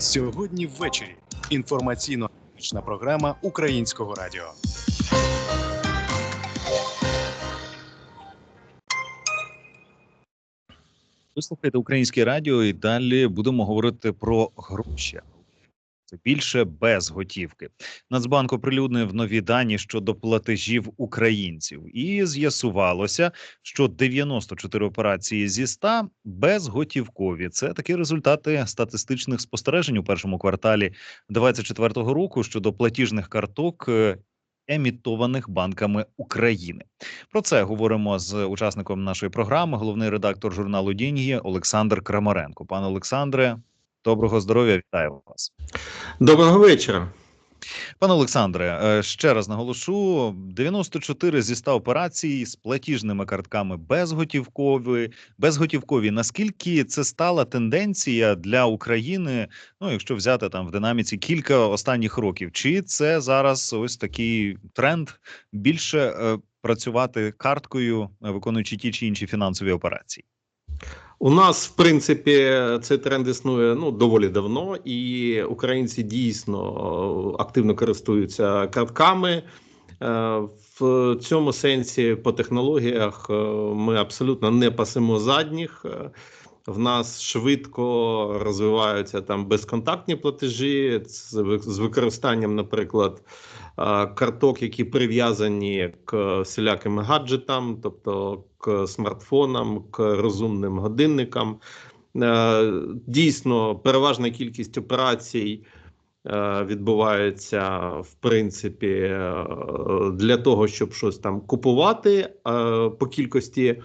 Сьогодні ввечері інформаційно-аналітична програма Українського радіо. Ви слухаєте українське радіо, і далі будемо говорити про гроші. Це більше без готівки. Нацбанк оприлюднив нові дані щодо платежів українців, і з'ясувалося, що 94 операції зі 100 безготівкові. Це такі результати статистичних спостережень у першому кварталі 2024 року щодо платіжних карток. е, Емітованих банками України про це говоримо з учасником нашої програми, головний редактор журналу «Деньги» Олександр Крамаренко. Пане Олександре, доброго здоров'я! Вітаю вас. Доброго вечора. Пане Олександре, е, ще раз наголошу: 94 зі 100 операцій з платіжними картками безготівкові. Безготівкові. Наскільки це стала тенденція для України? Ну, якщо взяти там в динаміці кілька останніх років, чи це зараз ось такий тренд більше е, працювати карткою, е, виконуючи ті чи інші фінансові операції? У нас, в принципі, цей тренд існує ну доволі давно, і українці дійсно е, активно користуються картками. Е, В цьому сенсі по технологіях е, ми абсолютно не пасимо задніх. В нас швидко розвиваються там безконтактні платежі з використанням, наприклад, карток, які прив'язані к всіляким гаджетам, тобто к смартфонам, к розумним годинникам. Е, Дійсно, переважна кількість операцій е, відбувається в принципі е, для того, щоб щось там купувати е, по кількості.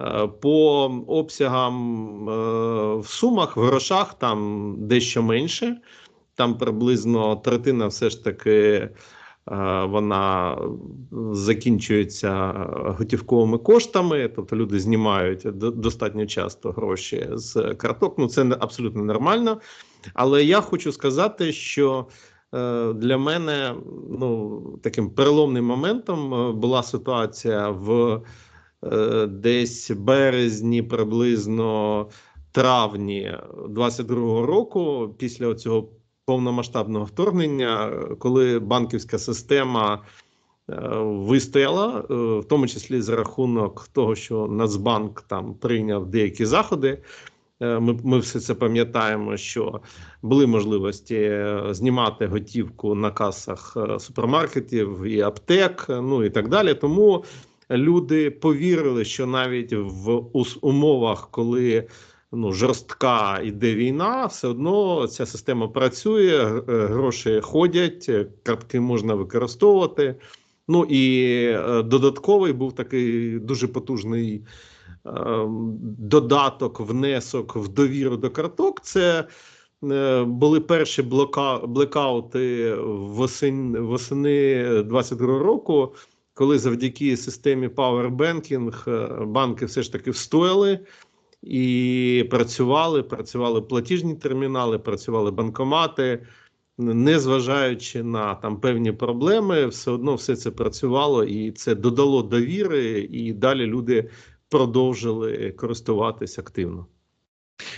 Е, По обсягам е, в сумах, в грошах там дещо менше. Там приблизно третина все ж таки е, вона закінчується готівковими коштами, тобто люди знімають достатньо часто гроші з карток. Ну це абсолютно нормально. Але я хочу сказати, що е, для мене ну, таким переломним моментом е, була ситуація в десь березні, приблизно травні 22-го року, після цього повномасштабного вторгнення, коли банківська система е, вистояла, е, в тому числі за рахунок того, що Нацбанк там прийняв деякі заходи. Е, Ми, ми все це пам'ятаємо, що були можливості знімати готівку на касах супермаркетів і аптек, ну і так далі. Тому люди повірили, що навіть в умовах, коли ну, жорстка йде війна, все одно ця система працює, е, гроші ходять, е, картки можна використовувати. Ну і е, додатковий був такий дуже потужний е, додаток, внесок в довіру до карток. Це були перші блока, блекаути восени, восени 22 року, коли завдяки системі Power Banking е, банки все ж таки встояли і працювали. Працювали платіжні термінали, працювали банкомати. Незважаючи на там певні проблеми, все одно все це працювало, і це додало довіри, і далі люди продовжили користуватись активно.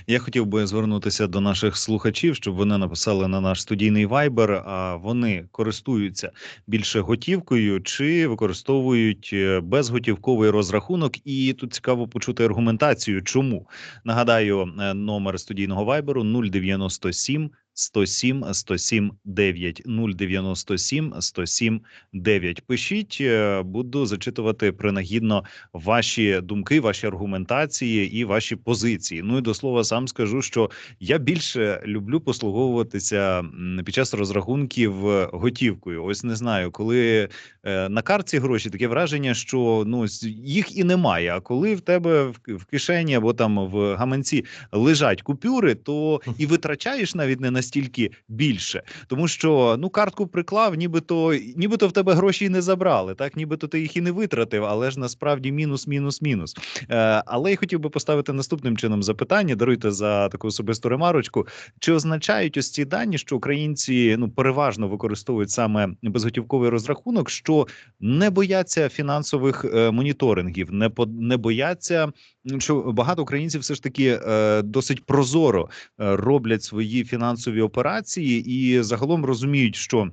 Я хотів би звернутися до наших слухачів, щоб вони написали на наш студійний вайбер. А вони користуються більше готівкою чи використовують е, безготівковий розрахунок. І тут цікаво почути аргументацію. Чому нагадаю е, номер студійного вайберу 097 107 107 9 097 107 9. Пишіть, е, буду зачитувати принагідно ваші думки, ваші аргументації і ваші позиції. Ну і до слова, сам скажу, що я більше люблю послуговуватися під час розрахунків е, готівкою. Ось не знаю, коли е, на картці гроші таке враження, що ну їх і немає. А коли в тебе в, кишені або там в гаманці лежать купюри, то і витрачаєш навіть не настільки більше, тому що ну картку приклав, нібито нібито в тебе гроші і не забрали, так нібито ти їх і не витратив, але ж насправді мінус, мінус, мінус. Е, але я хотів би поставити наступним чином запитання. Даруйте за таку особисту ремарочку. Чи означають ось ці дані, що українці ну переважно використовують саме безготівковий розрахунок, що не бояться фінансових е, моніторингів, не по не бояться, що багато українців все ж таки е, досить прозоро е, роблять свої фінансові фінансові операції і загалом розуміють, що.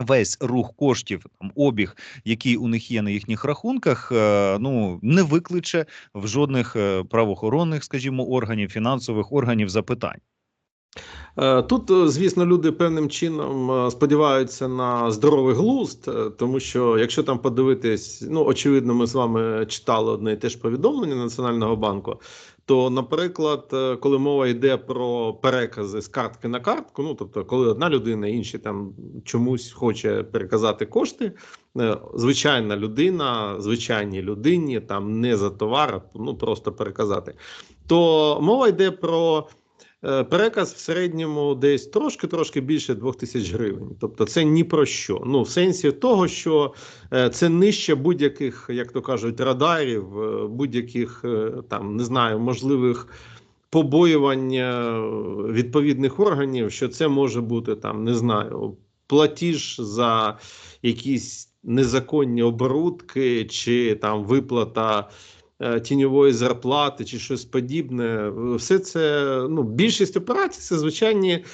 Весь рух коштів, обіг, який у них є на їхніх рахунках, е, ну не викличе в жодних е, правоохоронних, скажімо, органів, фінансових органів запитань. Е, Тут, звісно, люди певним чином сподіваються на здоровий глузд, тому що якщо там подивитись, ну очевидно, ми з вами читали одне і те ж повідомлення Національного банку. То, наприклад, е, коли мова йде про перекази з картки на картку, ну тобто, коли одна людина, інші там чомусь хоче переказати кошти, е, звичайна людина, звичайній людині, там не за товар, ну просто переказати, то мова йде про. Е, Переказ в середньому десь трошки-трошки більше 2 тисяч гривень. Тобто це ні про що. Ну, в сенсі того, що е, це нижче будь-яких, як то кажуть, радарів, е, будь-яких там не знаю, можливих побоювань е, відповідних органів, що це може бути там, не знаю, платіж за якісь незаконні оборудки, чи там виплата тіньової зарплати, чи щось подібне. Все це ну, більшість операцій це звичайні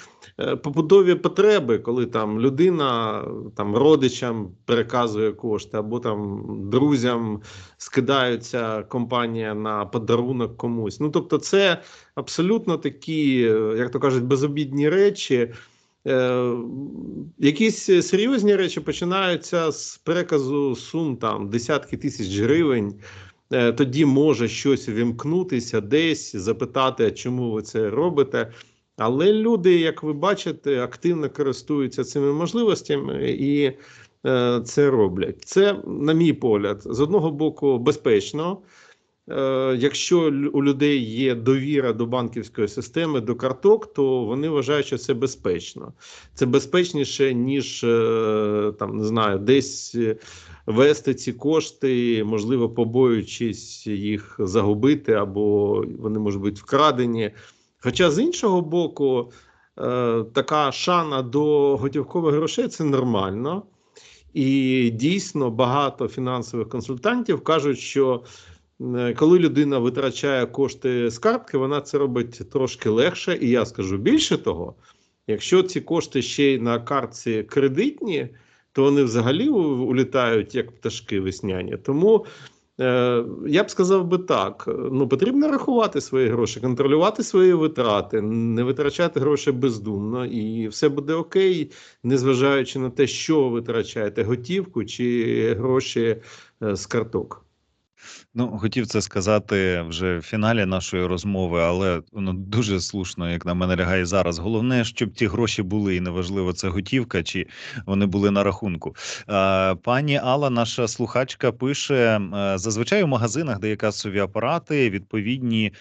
е, побудові потреби, коли там людина там родичам переказує кошти, або там друзям скидаються компанія на подарунок комусь. Ну тобто, це абсолютно такі, е, як то кажуть, безобідні речі. Е, якісь серйозні речі починаються з переказу сум там десятки тисяч гривень. Е, тоді може щось вімкнутися десь, запитати, чому ви це робите. Але люди, як ви бачите, активно користуються цими можливостями і е, це роблять. Це, на мій погляд, з одного боку, безпечно. Е, якщо у людей є довіра до банківської системи, до карток, то вони вважають, що це безпечно. Це безпечніше, ніж е, там не знаю, десь е, вести ці кошти, можливо, побоюючись їх загубити, або вони можуть бути вкрадені. Хоча з іншого боку, така шана до готівкових грошей це нормально. І дійсно багато фінансових консультантів кажуть, що коли людина витрачає кошти з картки, вона це робить трошки легше. І я скажу більше того, якщо ці кошти ще й на картці кредитні, то вони взагалі улітають як пташки весняні. Тому е, я б сказав би так: ну потрібно рахувати свої гроші, контролювати свої витрати, не витрачати гроші бездумно, і все буде окей, незважаючи на те, що ви витрачаєте готівку чи гроші е, з карток. Ну, хотів це сказати вже в фіналі нашої розмови, але воно дуже слушно, як на мене лягає зараз. Головне, щоб ті гроші були, і неважливо, це готівка чи вони були на рахунку. Пані Алла, наша слухачка, пише: зазвичай у магазинах, де є касові апарати, відповідні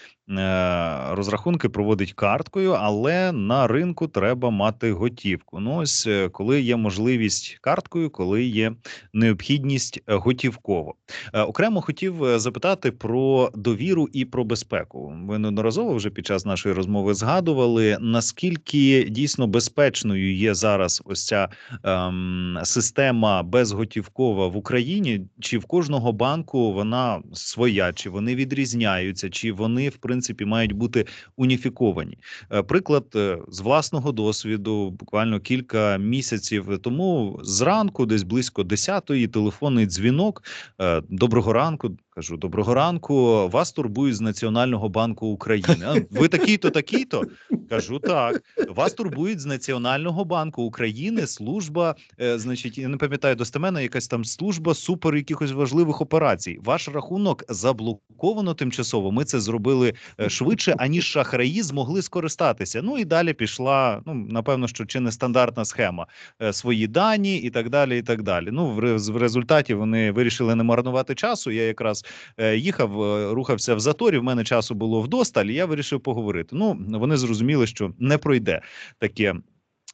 розрахунки проводить карткою, але на ринку треба мати готівку. Ну, ось е, коли є можливість карткою, коли є необхідність е, готівково. Е, Окремо хотів е, запитати про довіру і про безпеку. Ви неодноразово вже під час нашої розмови згадували, наскільки дійсно безпечною є зараз ось ця ем, система безготівкова в Україні, чи в кожного банку вона своя, чи вони відрізняються, чи вони в принципі мають бути уніфіковані. Е, Приклад е, з власного досвіду, буквально кілька місяців тому, зранку, десь близько 10-ї, телефонний дзвінок. Е, Доброго ранку. Кажу, доброго ранку. Вас турбують з Національного банку України. Ви такий-то, такий-то? Кажу, так. Вас турбують з Національного банку України служба, е, значить, я не пам'ятаю достеменно, якась там служба супер якихось важливих операцій. Ваш рахунок заблоковано тимчасово. Ми це зробили е, швидше, аніж шахраї змогли скористатися. Ну і далі пішла. Ну напевно, що чи не стандартна схема е, свої дані і так далі. І так далі. Ну в, в результаті вони вирішили не марнувати часу. Я якраз е, їхав, е, рухався в заторі. В мене часу було вдосталь. і Я вирішив поговорити. Ну вони зрозуміли, що не пройде таке,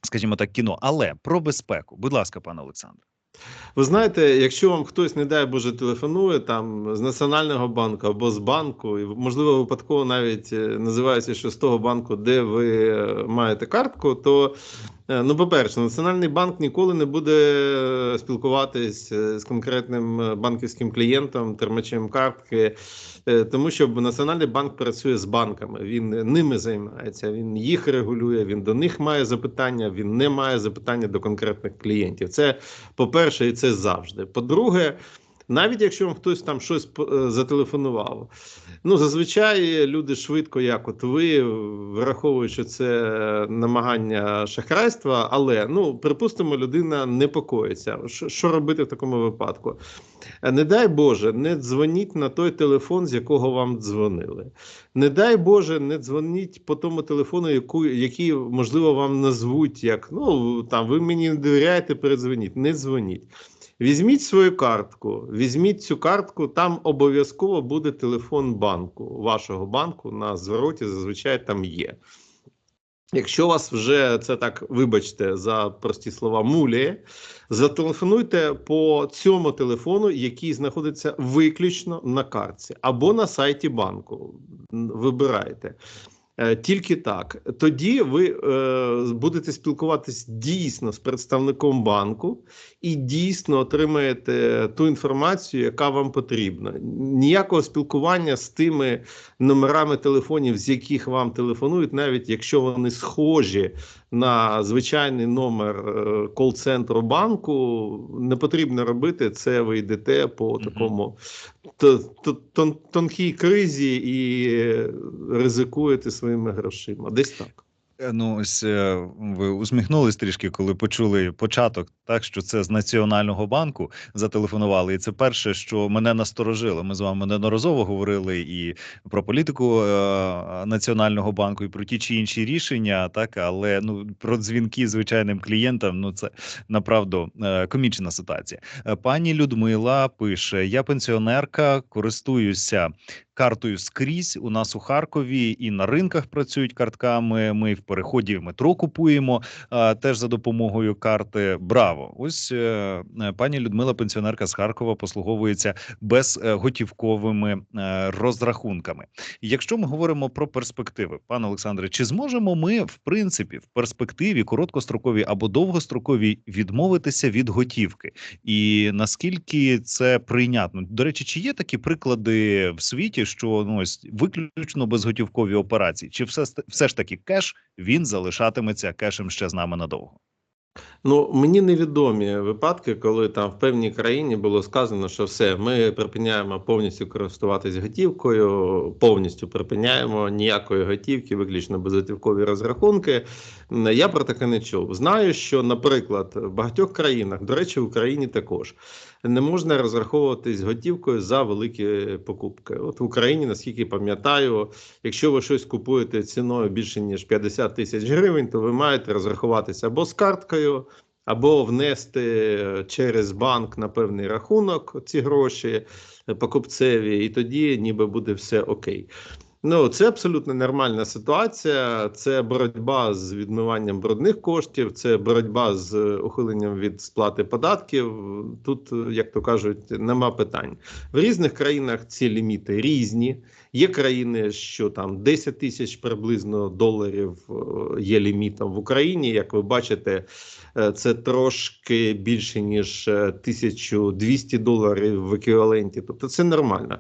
скажімо так, кіно. Але про безпеку, будь ласка, пане Олександре. Ви знаєте, якщо вам хтось, не дай Боже, телефонує там з Національного банку або з банку, і можливо випадково навіть е, називається, що з того банку, де ви маєте картку, то Ну, по-перше, Національний банк ніколи не буде е, спілкуватись е, з конкретним е, банківським клієнтом, термачем картки, е, тому що Національний банк працює з банками. Він ними займається, він їх регулює, він до них має запитання, він не має запитання до конкретних клієнтів. Це по-перше, і це завжди. По-друге, навіть якщо вам хтось там щось е, зателефонував, ну зазвичай люди швидко, як от ви, враховують, що це намагання шахрайства, але ну припустимо, людина непокоїться. Що, робити в такому випадку? Не дай Боже, не дзвоніть на той телефон, з якого вам дзвонили. Не дай Боже, не дзвоніть по тому телефону, яку, який, можливо, вам назвуть як ну там ви мені не довіряєте, передзвоніть. Не дзвоніть. Візьміть свою картку, візьміть цю картку, там обов'язково буде телефон банку, вашого банку на звороті зазвичай там є. Якщо вас вже це так, вибачте, за прості слова муліє, зателефонуйте по цьому телефону, який знаходиться виключно на картці, або на сайті банку. Вибирайте. Е, Тільки так. Тоді ви е, будете спілкуватись дійсно з представником банку і дійсно отримаєте ту інформацію, яка вам потрібна. Ніякого спілкування з тими номерами телефонів, з яких вам телефонують, навіть якщо вони схожі на звичайний номер е, кол-центру банку, не потрібно робити це. Ви йдете по такому тонкій кризі і е, ризикуєте своїми грошима. Десь так. Е, Ну, ось е, ви усміхнулись трішки, коли почули початок, так що це з Національного банку зателефонували. І це перше, що мене насторожило. Ми з вами неодноразово говорили і про політику е, Національного банку, і про ті чи інші рішення, так але ну про дзвінки звичайним клієнтам, ну це направду е, комічна ситуація. Е, Пані Людмила пише: я пенсіонерка, користуюся картою скрізь. У нас у Харкові і на ринках працюють картками. Ми в переході в метро купуємо теж за допомогою карти. Браво! Ось е, е, пані Людмила, пенсіонерка з Харкова, послуговується безготівковими е, розрахунками. Якщо ми говоримо про перспективи, пане Олександре, чи зможемо ми в принципі в перспективі короткостроковій або довгостроковій відмовитися від готівки? І наскільки це прийнятно? До речі, чи є такі приклади в світі, що ну ось виключно безготівкові операції, чи все все ж таки кеш він залишатиметься кешем ще з нами надовго? Ну мені невідомі випадки, коли там в певній країні було сказано, що все, ми припиняємо повністю користуватись готівкою, повністю припиняємо ніякої готівки, виключно безготівкові розрахунки. Я про таке не чув. Знаю, що, наприклад, в багатьох країнах, до речі, в Україні також не можна розраховуватись готівкою за великі покупки. От в Україні, наскільки пам'ятаю, якщо ви щось купуєте ціною більше ніж 50 тисяч гривень, то ви маєте розрахуватися або з карткою, або внести через банк на певний рахунок ці гроші покупцеві, і тоді ніби буде все окей. Ну, це абсолютно нормальна ситуація. Це боротьба з відмиванням брудних коштів, це боротьба з е, ухиленням від сплати податків. Тут, е, як то кажуть, нема питань. В різних країнах ці ліміти різні. Є країни, що там 10 тисяч приблизно доларів е, є лімітом в Україні. Як ви бачите, це трошки більше ніж е, 1200 доларів в еквіваленті. Тобто це нормально.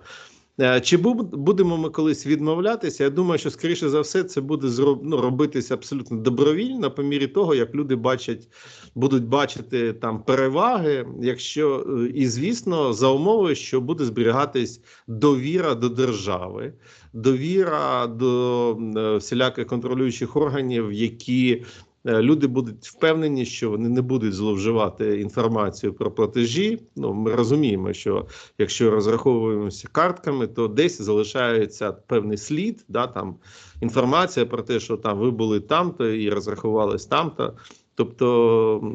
Е, Чи бу- будемо ми колись відмовлятися? Я думаю, що скоріше за все це буде зроб- ну, робитися абсолютно добровільно, по мірі того, як люди бачать, будуть бачити там переваги, якщо е, і звісно, за умови, що буде зберігатись довіра до держави, довіра до е, всіляких контролюючих органів, які люди будуть впевнені, що вони не будуть зловживати інформацію про платежі. Ну ми розуміємо, що якщо розраховуємося картками, то десь залишається певний слід, да там інформація про те, що там ви були там-то і розрахувались там-то. Тобто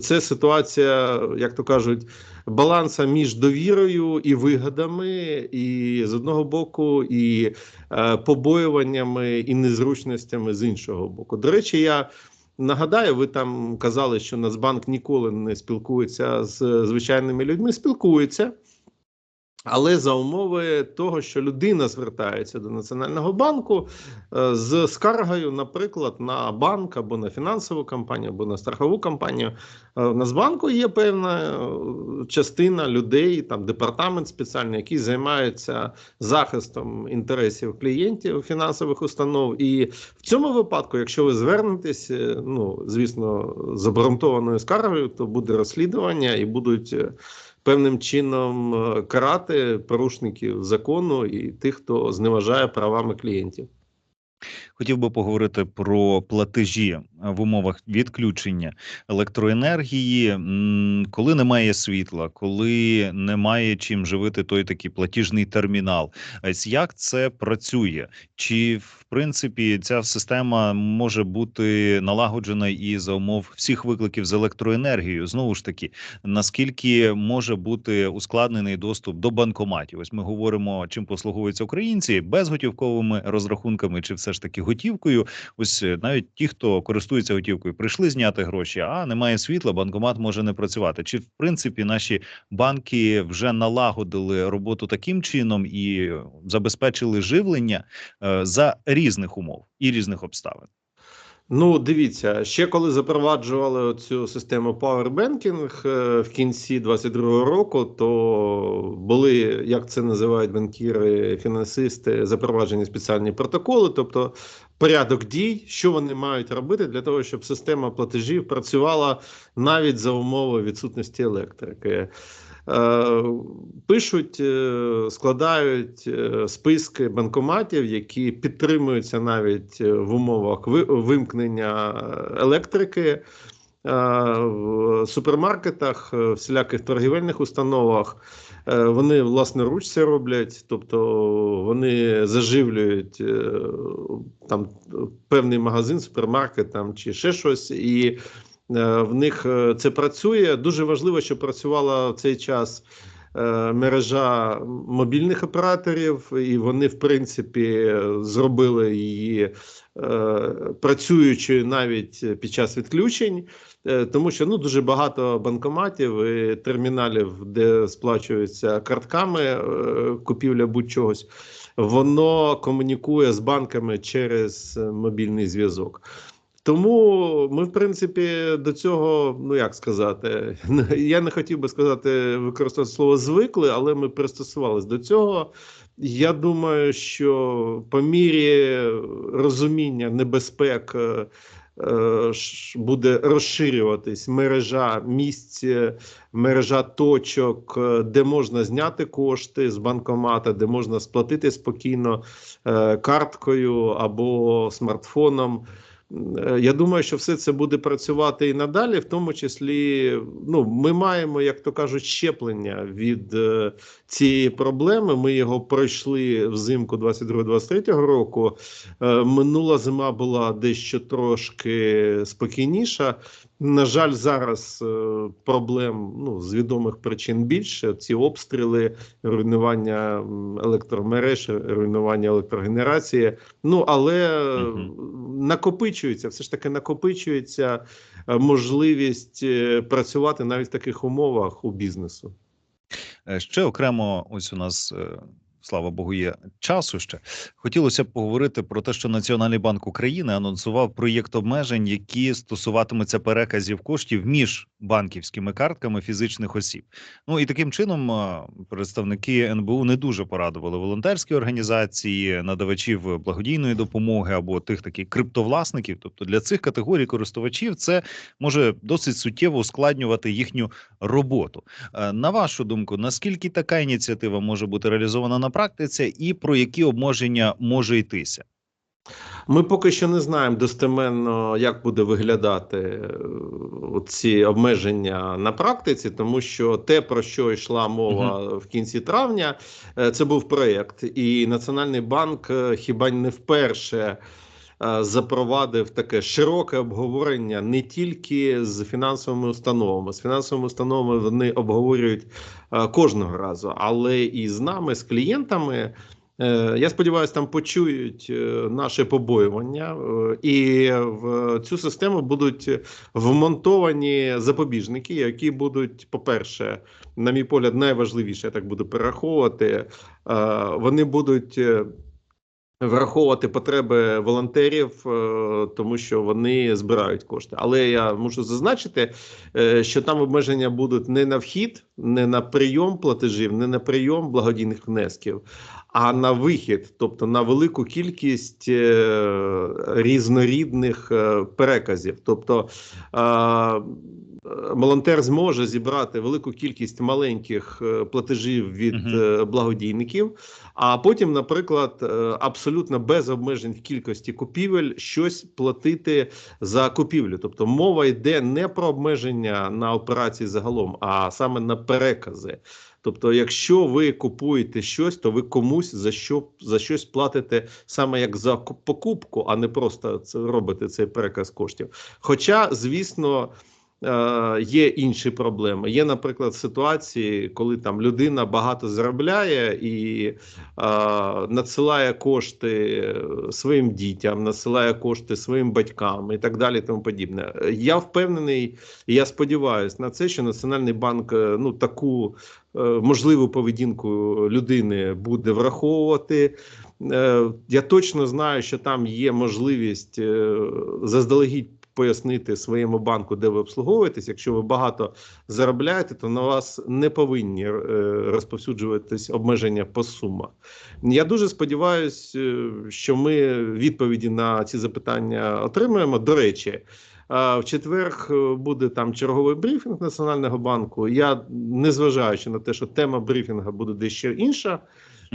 це ситуація, як то кажуть, баланса між довірою і вигадами, і з одного боку, і е, побоюваннями і незручностями з іншого боку. До речі, я нагадаю, ви там казали, що Нацбанк ніколи не спілкується з звичайними людьми. Спілкується. Але за умови того, що людина звертається до Національного банку е, з скаргою, наприклад, на банк або на фінансову компанію, або на страхову компанію, Е, в Нацбанку є певна е, частина людей, там департамент спеціальний, який займається захистом інтересів клієнтів фінансових установ. І в цьому випадку, якщо ви звернетесь, ну звісно, з обґрунтованою скаргою, то буде розслідування і будуть. Певним чином е, карати порушників закону і тих, хто зневажає правами клієнтів. Хотів би поговорити про платежі е, в умовах відключення електроенергії, коли немає світла, коли немає чим живити той такий платіжний термінал. Ось Як це працює? Чи в принципі ця система може бути налагоджена і за умов всіх викликів з електроенергією? Знову ж таки, наскільки може бути ускладнений доступ до банкоматів? Ось ми говоримо, чим послуговуються українці безготівковими розрахунками, чи все ж таки готівкою. Ось е, навіть ті, хто користується готівкою, прийшли зняти гроші, а немає світла, банкомат може не працювати. Чи в принципі наші банки вже налагодили роботу таким чином і е, забезпечили живлення е, за різних умов і різних обставин? Ну, дивіться, ще коли запроваджували цю систему Powerbanking е, в кінці 22-го року, то були, як це називають банкіри, фінансисти, запроваджені спеціальні протоколи, тобто порядок дій, що вони мають робити для того, щоб система платежів працювала навіть за умови відсутності електрики. Е, Пишуть, е, складають е, списки банкоматів, які підтримуються навіть в умовах вимкнення електрики в супермаркетах, е, всіляких торгівельних установах. Вони власноруч це роблять, тобто вони заживлюють там певний магазин, супермаркет там чи ще щось, і в них е, це працює. Дуже важливо, щоб працювала в цей час е, мережа мобільних операторів, і вони, в принципі, зробили її е, працюючою навіть під час відключень. Е, Тому що ну дуже багато банкоматів і терміналів, де сплачуються картками е, купівля будь-чогось, воно комунікує з банками через е, мобільний зв'язок. Тому ми, в принципі, до цього, ну як сказати, я не хотів би сказати використати слово звикли, але ми пристосувалися до цього. Я думаю, що по мірі розуміння небезпек е, е, буде розширюватись мережа місць, е, мережа точок, де можна зняти кошти з банкомата, де можна сплатити спокійно карткою або смартфоном. Е, Я думаю, що все це буде працювати і надалі, в тому числі, ну, ми маємо, як то кажуть, щеплення від е, цієї проблеми. Ми його пройшли взимку 22-23 року. Е, минула зима була дещо трошки спокійніша. На жаль, зараз е, проблем ну, з відомих причин більше. Ці обстріли, руйнування електромереж, руйнування електрогенерації. Ну але Мгм. накопичується, все ж таки накопичується е, можливість е, працювати навіть в таких умовах у бізнесу. Ще окремо, ось у нас. Слава Богу, є часу ще. Хотілося б поговорити про те, що Національний банк України анонсував проєкт обмежень, які стосуватимуться переказів коштів між банківськими картками фізичних осіб. Ну і таким чином представники НБУ не дуже порадували волонтерські організації, надавачів благодійної допомоги або тих таких криптовласників. Тобто для цих категорій користувачів це може досить суттєво ускладнювати їхню роботу. Е, На вашу думку, наскільки така ініціатива може бути реалізована на практиці, і про які обмеження може йтися? Ми поки що не знаємо достеменно, як буде виглядати е, ці обмеження на практиці, тому що те, про що йшла мова в кінці травня, е, це був проєкт, і Національний банк е, хіба не вперше. Е, Запровадив таке широке обговорення не тільки з фінансовими установами. З фінансовими установами вони обговорюють е, кожного разу, але і з нами, з клієнтами. Е, Я сподіваюся, там почують наше побоювання, і в цю систему будуть вмонтовані запобіжники, які будуть, по-перше, на мій погляд, найважливіше, я так буду перераховувати. Вони будуть. Враховувати потреби волонтерів, е, тому що вони збирають кошти. Але я мушу зазначити, е, що там обмеження будуть не на вхід, не на прийом платежів, не на прийом благодійних внесків, а на вихід, тобто на велику кількість е, різнорідних е, переказів. Тобто е, волонтер зможе зібрати велику кількість маленьких платежів від е, благодійників, а потім, наприклад, абсолютно без обмежень в кількості купівель щось платити за купівлю. Тобто мова йде не про обмеження на операції загалом, а саме на перекази. Тобто, якщо ви купуєте щось, то ви комусь за що за щось платите саме як за ку- покупку, а не просто це робите цей переказ коштів. Хоча, звісно. Е, Є інші проблеми. Є, наприклад, ситуації, коли там людина багато заробляє і е, надсилає кошти своїм дітям, надсилає кошти своїм батькам і так далі. Тому подібне. Я впевнений, я сподіваюся на це, що Національний банк е, ну таку е, можливу поведінку людини буде враховувати. Е, Я точно знаю, що там є можливість заздалегідь пояснити своєму банку, де ви обслуговуєтесь. Якщо ви багато заробляєте, то на вас не повинні е, розповсюджуватись обмеження по сумах. Я дуже сподіваюся, що ми відповіді на ці запитання отримаємо. До речі. а, В четвер е, буде там черговий брифінг Національного банку. Я, незважаючи на те, що тема брифінгу буде дещо інша,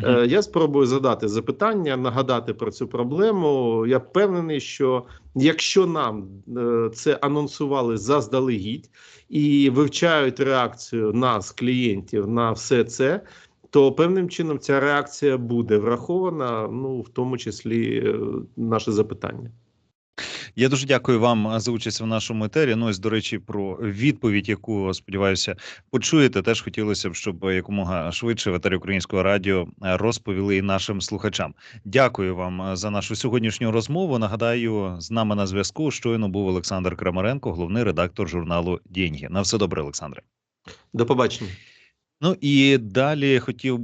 е, я спробую задати запитання, нагадати про цю проблему. Я впевнений, що якщо нам е, це анонсували заздалегідь і вивчають реакцію нас, клієнтів, на все це. То певним чином ця реакція буде врахована, ну в тому числі е, наше запитання. Я дуже дякую вам за участь в нашому етері. Ну ось до речі, про відповідь, яку сподіваюся, почуєте. Теж хотілося б, щоб якомога швидше в етері українського радіо розповіли і нашим слухачам. Дякую вам за нашу сьогоднішню розмову. Нагадаю, з нами на зв'язку щойно був Олександр Крамаренко, головний редактор журналу Дєньги. На все добре, Олександре. До побачення. Ну і далі хотів